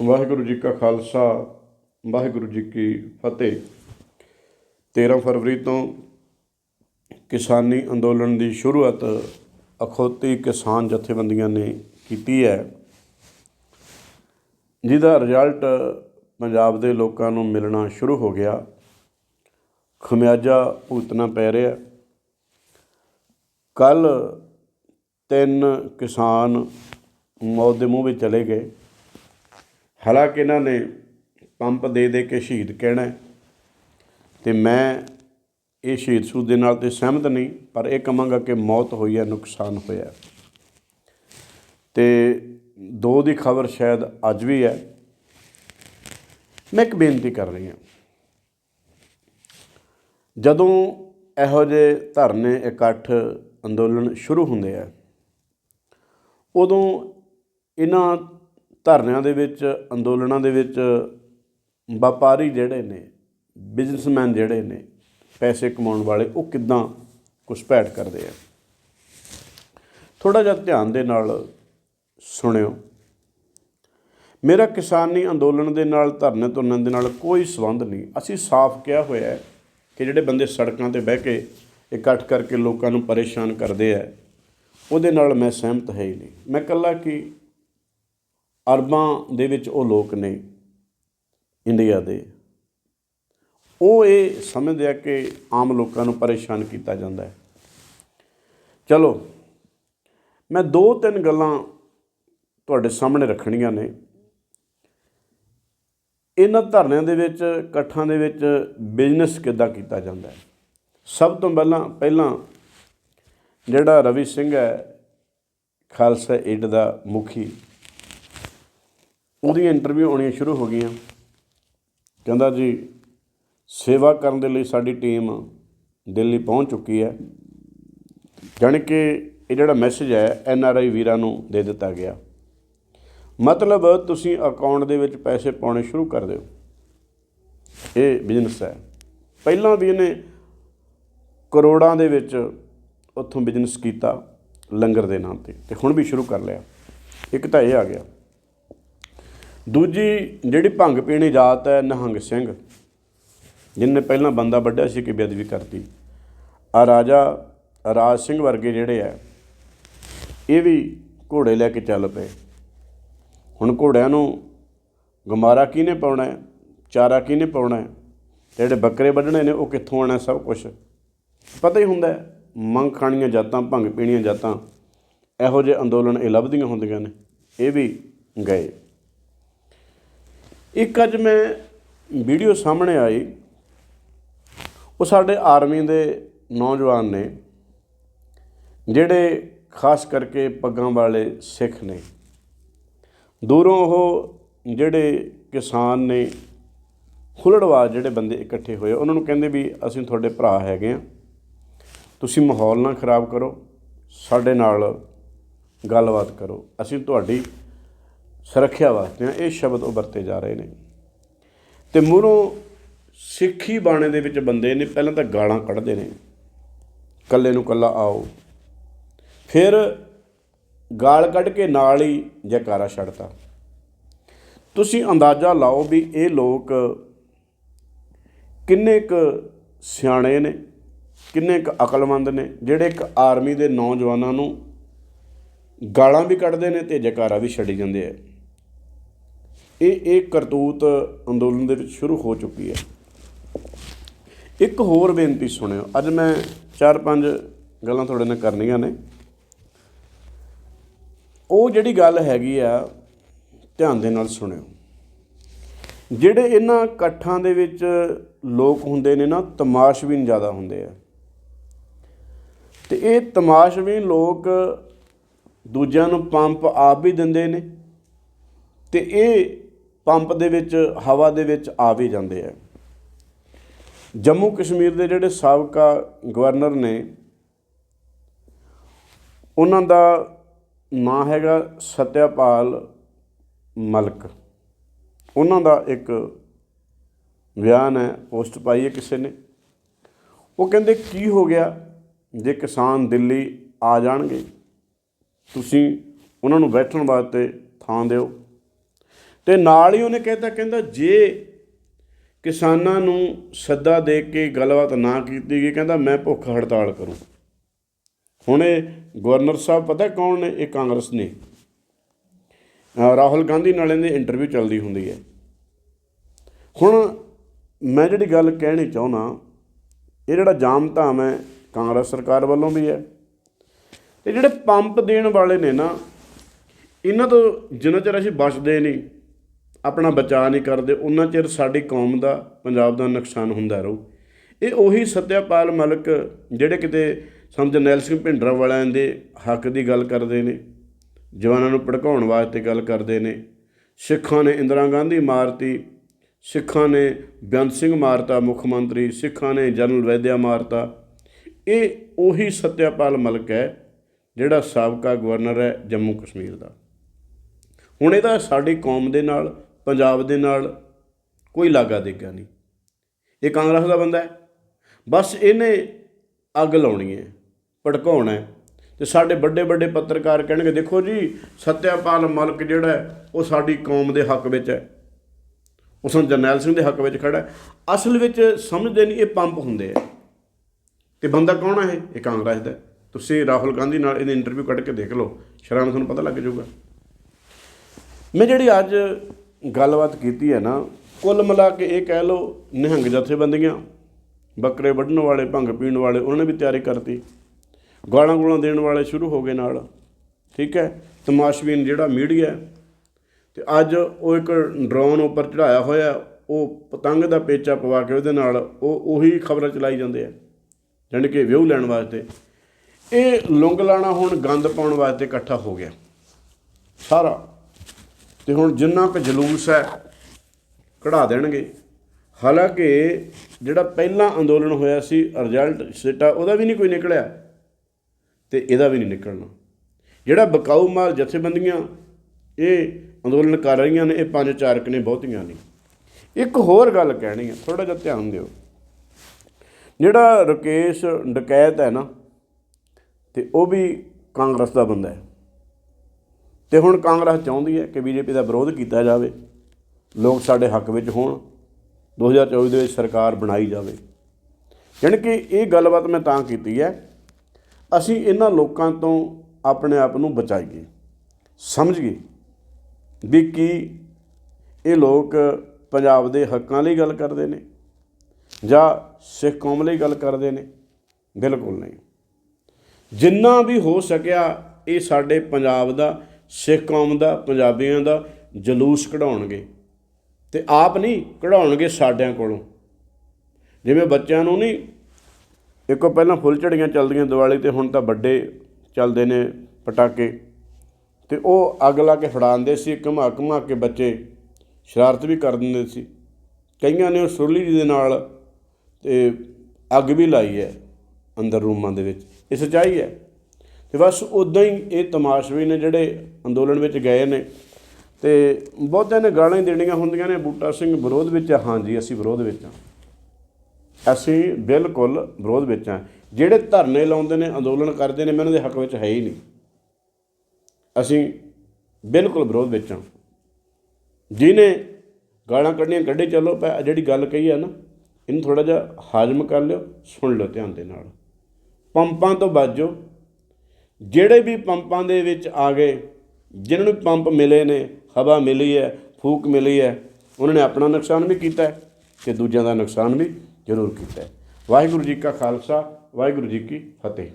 ਵਾਹਿਗੁਰੂ ਜੀ ਕਾ ਖਾਲਸਾ, ਵਾਹਿਗੁਰੂ ਜੀ ਕੀ ਫਤਿਹ। 13 ਫਰਵਰੀ ਤੋਂ ਕਿਸਾਨੀ ਅੰਦੋਲਨ ਦੀ ਸ਼ੁਰੂਆਤ ਅਖੌਤੀ ਕਿਸਾਨ ਜਥੇਬੰਦੀਆਂ ਨੇ ਕੀਤੀ ਹੈ। ਜਿਹਦਾ ਰਿਜ਼ਲਟ ਪੰਜਾਬ ਦੇ ਲੋਕਾਂ ਨੂੰ ਮਿਲਣਾ ਸ਼ੁਰੂ ਹੋ ਗਿਆ। ਖਮਿਆਜਾ ਭੁਗਤਣਾ ਪੈ ਰਿਹਾ। ਕੱਲ ਤਿੰਨ ਕਿਸਾਨ ਮੌਤ ਦੇ ਮੂੰਹ ਵਿੱਚ ਚਲੇ ਗਏ। ਹਾਲਾਂਕਿ ਇਹਨਾਂ ਨੇ ਪੰਪ ਦੇ ਦੇ ਕੇ ਸ਼ਹੀਦ ਕਹਿਣਾ ਹੈ ਤੇ ਮੈਂ ਇਹ ਸ਼ਹੀਦ ਸੂਦ ਦੇ ਨਾਲ ਤੇ ਸਹਿਮਤ ਨਹੀਂ, ਪਰ ਇਹ ਕਹਾਂਗਾ ਕਿ ਮੌਤ ਹੋਈ ਹੈ, ਨੁਕਸਾਨ ਹੋਇਆ ਹੈ। ਤੇ ਦੋ ਦੀ ਖਬਰ ਸ਼ਾਇਦ ਅੱਜ ਵੀ ਹੈ ਮੈਂ ਇੱਕ ਬੇਨਤੀ ਕਰ ਰਹੀ ਹਾਂ ਜਦੋਂ ਇਹੋ ਜਿਹੇ ਧਰਨੇ ਇਕੱਠ ਅੰਦੋਲਨ ਸ਼ੁਰੂ ਹੁੰਦੇ ਆ, ਉਦੋਂ ਇਹਨਾਂ ਧਰਨਿਆਂ ਦੇ ਵਿੱਚ, ਅੰਦੋਲਨਾਂ ਦੇ ਵਿੱਚ ਵਪਾਰੀ ਜਿਹੜੇ ਨੇ ਬਿਜ਼ਨਸਮੈਨ ਜਿਹੜੇ ਨੇ, ਪੈਸੇ ਕਮਾਉਣ ਵਾਲੇ, ਉਹ ਕਿੱਦਾਂ ਘੁਸਪੈਠ ਕਰਦੇ ਆ? ਥੋੜਾ ਜਿਹਾ ਧਿਆਨ ਦੇ ਨਾਲ ਸੁਣਿਓ। ਮੇਰਾ ਕਿਸਾਨੀ ਅੰਦੋਲਨ ਦੇ ਨਾਲ, ਧਰਨੇ ਧੁਰਨੇ ਦੇ ਨਾਲ ਕੋਈ ਸੰਬੰਧ ਨਹੀਂ। ਅਸੀਂ ਸਾਫ਼ ਕਿਹਾ ਹੋਇਆ ਹੈ ਕਿ ਜਿਹੜੇ ਬੰਦੇ ਸੜਕਾਂ ਤੇ ਬਹਿ ਕੇ ਇਕੱਠ ਕਰਕੇ ਲੋਕਾਂ ਨੂੰ ਪਰੇਸ਼ਾਨ ਕਰਦੇ ਆ, ਉਹਦੇ ਨਾਲ ਮੈਂ ਸਹਿਮਤ ਹੈ ਹੀ ਨਹੀਂ। ਮੈਂ ਇਕੱਲਾ ਕਿ ਅਰਬਾਂ ਦੇ ਵਿੱਚ ਉਹ ਲੋਕ ਨੇ ਇੰਡੀਆ ਦੇ। ਉਹ ਇਹ ਸਮਝਦੇ ਆ ਕਿ ਆਮ ਲੋਕਾਂ ਨੂੰ ਪਰੇਸ਼ਾਨ ਕੀਤਾ ਜਾਂਦਾ ਹੈ। ਚਲੋ, ਮੈਂ ਦੋ ਤਿੰਨ ਗੱਲਾਂ ਤੁਹਾਡੇ ਸਾਹਮਣੇ ਰੱਖਣੀਆਂ ਨੇ। ਇਹਨਾਂ ਧਰਨਿਆਂ ਦੇ ਵਿੱਚ, ਇਕੱਠਾਂ ਦੇ ਵਿੱਚ ਬਿਜ਼ਨਸ ਕਿੱਦਾਂ ਕੀਤਾ ਜਾਂਦਾ ਹੈ? ਸਭ ਤੋਂ ਪਹਿਲਾਂ ਪਹਿਲਾਂ ਜਿਹੜਾ ਰਵੀ ਸਿੰਘ ਹੈ, ਖਾਲਸਾ ਏਡ ਦਾ ਮੁਖੀ ਉਹਦੀਆਂ ਇੰਟਰਵਿਊ ਆਉਣੀਆਂ ਸ਼ੁਰੂ ਹੋ ਗਈਆਂ। ਕਹਿੰਦਾ ਜੀ, ਸੇਵਾ ਕਰਨ ਦੇ ਲਈ ਸਾਡੀ ਟੀਮ ਦਿੱਲੀ ਪਹੁੰਚ ਚੁੱਕੀ ਹੈ। ਜਾਣੀ ਕਿ ਇਹ ਜਿਹੜਾ ਮੈਸੇਜ ਹੈ, ਐਨ ਆਰ ਆਈ ਵੀਰਾਂ ਨੂੰ ਦੇ ਦਿੱਤਾ ਗਿਆ। ਮਤਲਬ ਤੁਸੀਂ ਅਕਾਊਂਟ ਦੇ ਵਿੱਚ ਪੈਸੇ ਪਾਉਣੇ ਸ਼ੁਰੂ ਕਰ ਦਿਓ। ਇਹ ਬਿਜ਼ਨਸ ਹੈ। ਪਹਿਲਾਂ ਵੀ ਇਹਨੇ ਕਰੋੜਾਂ ਦੇ ਵਿੱਚ ਉੱਥੋਂ ਬਿਜ਼ਨਸ ਕੀਤਾ, ਲੰਗਰ ਦੇ ਨਾਮ ਤੇ। ਤੇ ਹੁਣ ਵੀ ਸ਼ੁਰੂ ਕਰ ਲਿਆ। ਇੱਕ ਤਾਂ ਇਹ ਆ ਗਿਆ। ਦੂਜੀ ਜਿਹੜੀ ਭੰਗ ਪੀਣੀ ਜਾਤ ਹੈ ਨਿਹੰਗ ਸਿੰਘ ਜਿਨਨੇ ਪਹਿਲਾਂ ਬੰਦਾ ਵੱਢਿਆ ਸੀ ਕਿ ਬੇਅਦਬੀ ਕਰਤੀ। ਆ ਰਾਜਾ ਰਾਜ ਸਿੰਘ ਵਰਗੇ ਜਿਹੜੇ ਆ, ਇਹ ਵੀ ਘੋੜੇ ਲੈ ਕੇ ਚੱਲ ਪਏ। ਹੁਣ ਘੋੜਿਆਂ ਨੂੰ ਗਮਾਰਾ ਕਿਹਨੇ ਪਾਉਣਾ ਹੈ, ਚਾਰਾ ਕਿਹਨੇ ਪਾਉਣਾ ਹੈ, ਜਿਹੜੇ ਬੱਕਰੇ ਵੱਢਣੇ ਨੇ ਉਹ ਕਿੱਥੋਂ ਆਣਾ ਸਭ ਕੁਝ ਪਤਾ ਹੀ ਹੁੰਦਾ ਮੰਗ ਖਾਣੀਆਂ ਜਾਤਾਂ, ਭੰਗ ਪੀਣੀਆਂ ਜਾਤਾਂ, ਇਹੋ ਜਿਹੇ ਅੰਦੋਲਨ ਇਹ ਲੱਭਦੀਆਂ ਹੁੰਦੀਆਂ ਨੇ, ਇਹ ਵੀ ਗਏ। ਇੱਕ ਅੱਜ ਮੈਂ ਵੀਡੀਓ ਸਾਹਮਣੇ ਆਈ। ਉਹ ਸਾਡੇ ਆਰਮੀ ਦੇ ਨੌਜਵਾਨ ਨੇ, ਜਿਹੜੇ ਖਾਸ ਕਰਕੇ ਪੱਗਾਂ ਵਾਲੇ ਸਿੱਖ ਨੇ। ਦੂਰੋਂ ਉਹ ਜਿਹੜੇ ਕਿਸਾਨ ਨੇ ਖੁੱਲੜਵਾਜ ਜਿਹੜੇ ਬੰਦੇ ਇਕੱਠੇ ਹੋਏ, ਉਹਨਾਂ ਨੂੰ ਕਹਿੰਦੇ ਵੀ ਅਸੀਂ ਤੁਹਾਡੇ ਭਰਾ ਹੈਗੇ ਆ ਤੁਸੀਂ ਮਾਹੌਲ ਨਾ ਖਰਾਬ ਕਰੋ, ਸਾਡੇ ਨਾਲ ਗੱਲਬਾਤ ਕਰੋ। ਅਸੀਂ ਤੁਹਾਡੀ ਸੁਰੱਖਿਆ ਵਾਸਤੇ ਆ ਇਹ ਸ਼ਬਦ ਉਹ ਵਰਤੇ ਜਾ ਰਹੇ ਨੇ। ਤੇ ਮੂਹਰੋਂ ਸਿੱਖੀ ਬਾਣੇ ਦੇ ਵਿੱਚ ਬੰਦੇ ਨੇ ਪਹਿਲਾਂ ਤਾਂ ਗਾਲਾਂ ਕੱਢਦੇ ਨੇ। ਕੱਲੇ ਨੂੰ ਕੱਲਾ ਆਓ। ਫਿਰ ਗਾਲ ਕੱਢ ਕੇ ਨਾਲ ਹੀ ਜੈਕਾਰਾ ਛੱਡਤਾ। ਤੁਸੀਂ ਅੰਦਾਜ਼ਾ ਲਾਓ ਵੀ ਇਹ ਲੋਕ ਕਿੰਨੇ ਕੁ ਸਿਆਣੇ ਨੇ, ਕਿੰਨੇ ਕੁ ਅਕਲਮੰਦ ਨੇ, ਜਿਹੜੇ ਇੱਕ ਆਰਮੀ ਦੇ ਨੌਜਵਾਨਾਂ ਨੂੰ ਗਾਲਾਂ ਵੀ ਕੱਢਦੇ ਨੇ ਤੇ ਜੈਕਾਰਾ ਵੀ ਛੱਡੀ ਜਾਂਦੇ ਆ। ਇਹ ਇਹ ਕਰਤੂਤ ਅੰਦੋਲਨ ਦੇ ਵਿੱਚ ਸ਼ੁਰੂ ਹੋ ਚੁੱਕੀ ਹੈ। ਇੱਕ ਹੋਰ ਬੇਨਤੀ ਸੁਣਿਓ। ਅੱਜ ਮੈਂ ਚਾਰ ਪੰਜ ਗੱਲਾਂ ਤੁਹਾਡੇ ਨਾਲ ਕਰਨੀਆਂ ਨੇ। ਉਹ ਜਿਹੜੀ ਗੱਲ ਹੈਗੀ ਆ, ਧਿਆਨ ਦੇ ਨਾਲ ਸੁਣਿਓ। ਜਿਹੜੇ ਇਹਨਾਂ ਇਕੱਠਾਂ ਦੇ ਵਿੱਚ ਲੋਕ ਹੁੰਦੇ ਨੇ ਨਾ ਤਮਾਸ਼ਬੀਨ ਜ਼ਿਆਦਾ ਹੁੰਦੇ ਆ। ਤੇ ਇਹ ਤਮਾਸ਼ਬੀਨ ਲੋਕ ਦੂਜਿਆਂ ਨੂੰ ਪੰਪ ਆਪ ਵੀ ਦਿੰਦੇ ਨੇ। ਤੇ ਇਹ ਪੰਪ ਦੇ ਵਿੱਚ, ਹਵਾ ਦੇ ਵਿੱਚ ਆ ਵੀ ਜਾਂਦੇ ਆ। ਜੰਮੂ ਕਸ਼ਮੀਰ ਦੇ ਜਿਹੜੇ ਸਾਬਕਾ ਗਵਰਨਰ ਨੇ, ਉਹਨਾਂ ਦਾ ਨਾਂ ਹੈਗਾ ਸਤਿਆਪਾਲ ਮਲਕ। ਉਹਨਾਂ ਦਾ ਇੱਕ ਬਿਆਨ ਹੈ ਪੋਸਟ ਪਾਈ ਹੈ ਕਿਸੇ ਨੇ। ਉਹ ਕਹਿੰਦੇ, ਕੀ ਹੋ ਗਿਆ? ਜੇ ਕਿਸਾਨ ਦਿੱਲੀ ਆ ਜਾਣਗੇ, ਤੁਸੀਂ ਉਹਨਾਂ ਨੂੰ ਬੈਠਣ ਵਾਸਤੇ ਥਾਂ ਦਿਓ। ਤੇ ਨਾਲ ਹੀ ਉਹਨੇ ਕਹਿਤਾ, ਕਹਿੰਦਾ, ਜੇ ਕਿਸਾਨਾਂ ਨੂੰ ਸੱਦਾ ਦੇ ਕੇ ਗੱਲਬਾਤ ਨਾ ਕੀਤੀ ਗਈ, ਕਹਿੰਦਾ, ਮੈਂ ਭੁੱਖ ਹੜਤਾਲ ਕਰੂੰ। ਹੁਣ ਇਹ ਗਵਰਨਰ ਸਾਹਿਬ ਪਤਾ ਕੌਣ ਨੇ? ਇਹ ਕਾਂਗਰਸ ਨੇ। ਰਾਹੁਲ ਗਾਂਧੀ ਨਾਲ ਇਹਦੀ ਇੰਟਰਵਿਊ ਚੱਲਦੀ ਹੁੰਦੀ ਹੈ। ਹੁਣ ਮੈਂ ਜਿਹੜੀ ਗੱਲ ਕਹਿਣੀ ਚਾਹੁੰਦਾ, ਇਹ ਜਿਹੜਾ ਜਾਮ ਧਾਮ ਹੈ, ਕਾਂਗਰਸ ਸਰਕਾਰ ਵੱਲੋਂ ਵੀ ਹੈ। ਤੇ ਜਿਹੜੇ ਪੰਪ ਦੇਣ ਵਾਲੇ ਨੇ ਨਾ, ਇਹਨਾਂ ਤੋਂ ਜਿੰਨਾ ਚਿਰ ਅਸੀਂ ਬਚਦੇ ਨਹੀਂ ਆਪਣਾ ਬਚਾਅ ਨਹੀਂ ਕਰਦੇ, ਉਹਨਾਂ ਚਿਰ ਸਾਡੀ ਕੌਮ ਦਾ, ਪੰਜਾਬ ਦਾ ਨੁਕਸਾਨ ਹੁੰਦਾ ਰਹੂ। ਇਹ ਉਹੀ ਸਤਿਆਪਾਲ ਮਲਕ ਜਿਹੜੇ ਕਿਤੇ ਸਮਝ ਨੈਲ ਸਿੰਘ ਭਿੰਡਰਾਂ ਵਾਲਿਆਂ ਦੇ ਹੱਕ ਦੀ ਗੱਲ ਕਰਦੇ ਨੇ, ਜਵਾਨਾਂ ਨੂੰ ਭੜਕਾਉਣ ਵਾਸਤੇ ਗੱਲ ਕਰਦੇ ਨੇ, ਸਿੱਖਾਂ ਨੇ ਇੰਦਰਾ ਗਾਂਧੀ ਮਾਰਤੀ, ਸਿੱਖਾਂ ਨੇ ਬੇਅੰਤ ਸਿੰਘ ਮਾਰਤਾ ਮੁੱਖ ਮੰਤਰੀ, ਸਿੱਖਾਂ ਨੇ ਜਨਰਲ ਵੈਦਿਆ ਮਾਰਤਾ। ਇਹ ਉਹੀ ਸਤਿਆਪਾਲ ਮਲਕ ਹੈ ਜਿਹੜਾ ਸਾਬਕਾ ਗਵਰਨਰ ਹੈ ਜੰਮੂ ਕਸ਼ਮੀਰ ਦਾ। ਹੁਣ ਇਹਦਾ ਸਾਡੀ ਕੌਮ ਦੇ ਨਾਲ ਪੰਜਾਬ ਦੇ ਨਾਲ ਕੋਈ ਲਾਗਾ ਦੇਗਾ ਨਹੀਂ। ਇਹ ਕਾਂਗਰਸ ਦਾ ਬੰਦਾ ਹੈ। ਬਸ ਇਹਨੇ ਅੱਗ ਲਾਉਣੀ ਹੈ, ਭੜਕਾਉਣਾ ਹੈ। ਤੇ ਸਾਡੇ ਵੱਡੇ ਵੱਡੇ ਪੱਤਰਕਾਰ ਕਹਿਣਗੇ, ਦੇਖੋ ਜੀ, ਸਤਿਆਪਾਲ ਮਲਕ ਜਿਹੜਾ ਉਹ ਸਾਡੀ ਕੌਮ ਦੇ ਹੱਕ ਵਿੱਚ ਹੈ। ਉਸ ਨੂੰ ਜਰਨੈਲ ਸਿੰਘ ਦੇ ਹੱਕ ਵਿੱਚ ਖੜਾ ਅਸਲ ਵਿੱਚ ਸਮਝਦੇ ਨਹੀਂ, ਇਹ ਪੰਪ ਹੁੰਦੇ ਆ। ਤੇ ਬੰਦਾ ਕੌਣ ਹੈ ਇਹ? ਕਾਂਗਰਸ ਦਾ ਤੁਸੀਂ ਰਾਹੁਲ ਗਾਂਧੀ ਨਾਲ ਇਹਦੇ ਇੰਟਰਵਿਊ ਕੱਢ ਕੇ ਦੇਖ ਲਓ। ਸ਼ਰਾਨ ਤੁਹਾਨੂੰ ਪਤਾ ਲੱਗ ਜਾਊਗਾ। ਮੈਂ ਜਿਹੜੀ ਅੱਜ ਗੱਲਬਾਤ ਕੀਤੀ ਹੈ ਨਾ ਕੁੱਲ ਮਿਲਾ ਕੇ ਇਹ ਕਹਿ ਲਓ ਨਿਹੰਗ ਜਥੇਬੰਦੀਆਂ ਬੱਕਰੇ ਵੱਢਣ ਵਾਲੇ ਭੰਗ ਪੀਣ ਵਾਲੇ ਉਹਨਾਂ ਨੇ ਵੀ ਤਿਆਰੀ ਕਰਤੀ। ਗਾਲਾਂ ਗੂਲਾਂ ਦੇਣ ਵਾਲੇ ਸ਼ੁਰੂ ਹੋ ਗਏ ਨਾਲ ਠੀਕ ਹੈ? ਤਮਾਸ਼ਬੀਨ ਜਿਹੜਾ ਮੀਡੀਆ ਹੈ, ਤੇ ਅੱਜ ਉਹ ਇੱਕ ਡਰੋਨ ਉੱਪਰ ਚੜਾਇਆ ਹੋਇਆ ਉਹ ਪਤੰਗ ਦਾ ਪੇਚਾ ਪਵਾ ਕੇ ਉਹਦੇ ਨਾਲ ਉਹ ਉਹੀ ਖਬਰਾਂ ਚਲਾਈ ਜਾਂਦੇ ਆ ਜਾਣੀ ਕਿ ਵਿਊ ਲੈਣ ਵਾਸਤੇ। ਇਹ ਲੁੰਗ ਲਾਣਾ ਹੁਣ ਗੰਦ ਪਾਉਣ ਵਾਸਤੇ ਇਕੱਠਾ ਹੋ ਗਿਆ। ਸਾਰਾ ਤੇ ਹੁਣ ਜਿੰਨਾ ਕੁ ਜਲੂਸ ਹੈ, ਕਢਾ ਦੇਣਗੇ। ਹਾਲਾਂਕਿ ਜਿਹੜਾ ਪਹਿਲਾ ਅੰਦੋਲਨ ਹੋਇਆ ਸੀ, ਰਿਜ਼ਲਟ ਸਿੱਟਾ, ਉਹਦਾ ਵੀ ਨਹੀਂ ਕੋਈ ਨਿਕਲਿਆ। ਤੇ ਇਹਦਾ ਵੀ ਨਹੀਂ ਨਿਕਲਣਾ। ਜਿਹੜਾ ਬਕਾਊ ਮਾਲ ਜਥੇਬੰਦੀਆਂ, ਇਹ ਅੰਦੋਲਨ ਕਰ ਰਹੀਆਂ ਨੇ, ਇਹ ਪੰਜ ਚਾਰਕ ਨੇ, ਬਹੁਤੀਆਂ ਨਹੀਂ ਇੱਕ ਹੋਰ ਗੱਲ ਕਹਿਣੀ ਹੈ ਥੋੜਾ ਜਿਹਾ ਧਿਆਨ ਦਿਓ। ਜਿਹੜਾ ਰਕੇਸ਼ ਡਕੈਤ ਹੈ ਨਾ, ਤੇ ਉਹ ਵੀ ਕਾਂਗਰਸ ਦਾ ਬੰਦਾ ਹੈ। ਤੇ ਹੁਣ ਕਾਂਗਰਸ ਚਾਹੁੰਦੀ ਹੈ ਕਿ ਬੀਜੇਪੀ ਦਾ ਵਿਰੋਧ ਕੀਤਾ ਜਾਵੇ, ਲੋਕ ਸਾਡੇ ਹੱਕ ਵਿੱਚ ਹੋਣ 2024 ਦੇ ਵਿੱਚ ਸਰਕਾਰ ਬਣਾਈ ਜਾਵੇ। ਯਾਨੀ ਕਿ ਇਹ ਗੱਲਬਾਤ ਮੈਂ ਤਾਂ ਕੀਤੀ ਹੈ, ਅਸੀਂ ਇਹਨਾਂ ਲੋਕਾਂ ਤੋਂ ਆਪਣੇ ਆਪ ਨੂੰ ਬਚਾਈਏ, ਸਮਝੀਏ ਵੀ ਕੀ ਇਹ ਲੋਕ ਪੰਜਾਬ ਦੇ ਹੱਕਾਂ ਲਈ ਗੱਲ ਕਰਦੇ ਨੇ ਜਾਂ ਸਿੱਖ ਕੌਮ ਲਈ ਗੱਲ ਕਰਦੇ ਨੇ? ਬਿਲਕੁਲ ਨਹੀਂ। ਜਿੰਨਾ ਵੀ ਹੋ ਸਕਿਆ ਇਹ ਸਾਡੇ ਪੰਜਾਬ ਦਾ ਸਿੱਖ ਕੌਮ ਦਾ, ਪੰਜਾਬੀਆਂ ਦਾ ਜਲੂਸ ਕਢਾਉਣਗੇ ਤੇ ਆਪ ਨਹੀਂ, ਕਢਾਉਣਗੇ ਸਾਡਿਆਂ ਕੋਲੋਂ। ਜਿਵੇਂ ਬੱਚਿਆਂ ਨੂੰ ਨਹੀਂ, ਇੱਕੋ ਪਹਿਲਾਂ ਫੁੱਲ ਝੜੀਆਂ ਚੱਲਦੀਆਂ ਦੀਵਾਲੀ ਤੇ, ਹੁਣ ਤਾਂ ਵੱਡੇ ਚੱਲਦੇ ਨੇ ਪਟਾਕੇ। ਤੇ ਉਹ ਅੱਗ ਲਾ ਕੇ ਫੜਾਉਂਦੇ ਸੀ, ਘੁਮਾ ਘੁਮਾ ਕੇ ਬੱਚੇ ਸ਼ਰਾਰਤ ਵੀ ਕਰ ਦਿੰਦੇ ਸੀ। ਕਈਆਂ ਨੇ ਉਹ ਸੁਰਲੀ ਜੀ ਦੇ ਨਾਲ ਤੇ ਅੱਗ ਵੀ ਲਾਈ ਹੈ ਅੰਦਰ ਰੂਮਾਂ ਦੇ ਵਿੱਚ। ਇਹ ਸੱਚਾਈ ਹੈ। ਤੇ ਬਸ ਉਦਾਂ ਹੀ ਇਹ ਤਮਾਸ਼ਵੀ ਨੇ ਜਿਹੜੇ ਅੰਦੋਲਨ ਵਿੱਚ ਗਏ ਨੇ। ਤੇ ਬਹੁਤਿਆਂ ਨੇ ਗਾਲਾਂ ਹੀ ਦੇਣੀਆਂ ਹੁੰਦੀਆਂ ਨੇ। ਬੂਟਾ ਸਿੰਘ ਵਿਰੋਧ ਵਿੱਚ ਹਾਂਜੀ, ਅਸੀਂ ਵਿਰੋਧ ਵਿੱਚ ਹਾਂ ਅਸੀਂ ਬਿਲਕੁਲ ਵਿਰੋਧ ਵਿੱਚ ਹਾਂ ਜਿਹੜੇ ਧਰਨੇ ਲਾਉਂਦੇ ਨੇ, ਅੰਦੋਲਨ ਕਰਦੇ ਨੇ ਮੈਂ ਉਹਨਾਂ ਦੇ ਹੱਕ ਵਿੱਚ ਹੈ ਹੀ ਨਹੀਂ। ਅਸੀਂ ਬਿਲਕੁਲ ਵਿਰੋਧ ਵਿੱਚ ਹਾਂ ਜਿਹਨੇ ਗਾਲਾਂ ਕੱਢਣੀਆਂ, ਕੱਢੇ, ਚੱਲੋ ਪੈ ਜਿਹੜੀ ਗੱਲ ਕਹੀ ਹੈ ਨਾ, ਇਹਨੂੰ ਥੋੜਾ ਜਿਹਾ ਹਾਜ਼ਮ ਕਰ ਲਿਓ, ਸੁਣ ਲਿਓ ਧਿਆਨ ਦੇ ਨਾਲ। ਪੰਪਾਂ ਤੋਂ ਬਾਜੋ ਜਿਹੜੇ ਵੀ ਪੰਪਾਂ ਦੇ ਵਿੱਚ ਆ ਗਏ, ਜਿਨ੍ਹਾਂ ਨੂੰ ਪੰਪ ਮਿਲੇ ਨੇ, ਹਵਾ ਮਿਲੀ ਹੈ, ਫੂਕ ਮਿਲੀ ਹੈ, ਉਹਨਾਂ ਨੇ ਆਪਣਾ ਨੁਕਸਾਨ ਵੀ ਕੀਤਾ ਹੈ ਤੇ ਦੂਜਿਆਂ ਦਾ ਨੁਕਸਾਨ ਵੀ ਜ਼ਰੂਰ ਕੀਤਾ ਹੈ। ਵਾਹਿਗੁਰੂ ਜੀ ਕਾ ਖਾਲਸਾ, ਵਾਹਿਗੁਰੂ ਜੀ ਕੀ ਫਤਿਹ।